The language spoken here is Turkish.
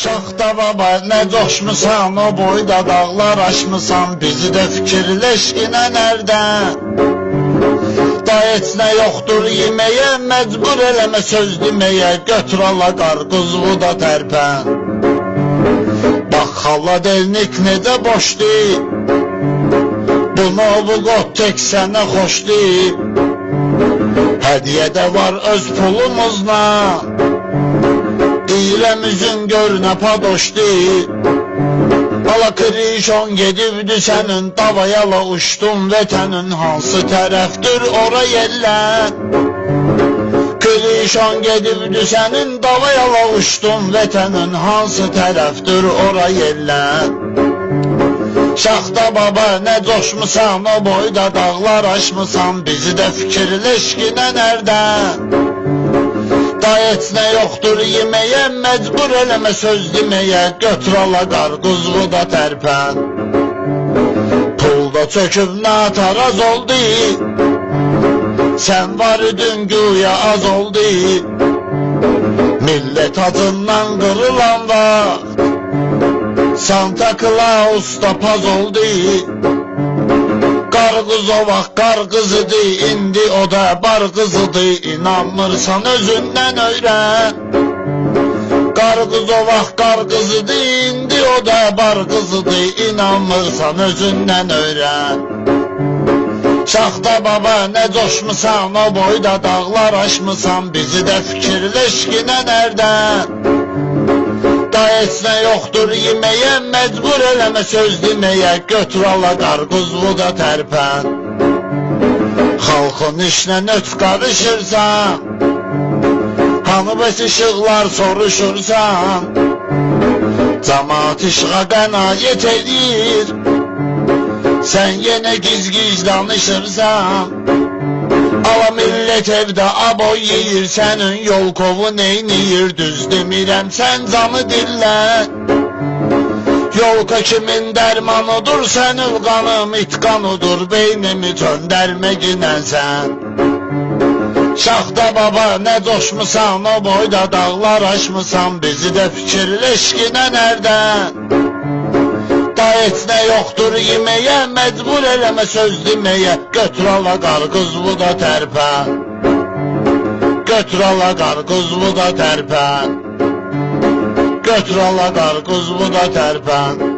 Şaxta baba nə coşmusan o boyda dağlar aşmısan bizi də fikirləş inə nərdə Da heç nə yoxdur yeməyə məcbur eləmə söz deməyə götür ala qarqızı da tərpən. Bax xaladelnik necə boşdur Bunu bu qot tek sənə xoşdur Hədiyyə də var öz pulumuzla Deyirəm üzün gör nə padoşdu Ala krişon gedibdi sənin Davayala uçdun vətənin Hansı tərəfdir ora yellən Krişon gedibdi sənin Davayala uçdun vətənin Hansı tərəfdir ora yellən Şaxta baba nə coşmusan o boyda dağlar aşmısan bizi də fikirləş ki nə nərdən Da heç nə yoxdur yeməyə məcbur eləmə söz deməyə götür ala qarqızğı da tərpən Pulda çöküb nataraz oldu Sən var idin güya az oldu Millət acından qırılan vaxt Santa Claus da paz oldu Qarqız o vaxt qarqızıdı indi o da bar qızıdı inanmırsan özündən öyrən Qarqız o vaxt qarqızıdı indi o da bar qızıdı inanmırsan özündən öyrən Şaxta baba nə coşmusan o boyda dağlar aşmısan bizi də fikirləş ki nə heç nə yoxdur yeməyə məcbur eləmə söz deməyə götür ala qarqızlı da tərpən Xalqın işlə nötf qarışırsan Hanı bəs işıqlar soruşursan Camaat işığa qənaət edir. Sən yenə giz-giz danışırsan Ala millət evdə aboy yeyir Sənin yol kovu neyniyir Düz demirəm sən canı dillə Yolka kimin dərmanıdır Sənin qanım itqanıdır Beynimi töndərməginən sən Şaxta baba nə coşmusan O boyda dağlar aşmısan Bizi də fikirləş ki nə nərdən Da heç nə yoxdur yeməyə Məcbur eləmə söz deməyə. Götür ala qarqız bu da tərpən Götür ala qarqız bu da tərpən Götür ala qarqız bu da tərpən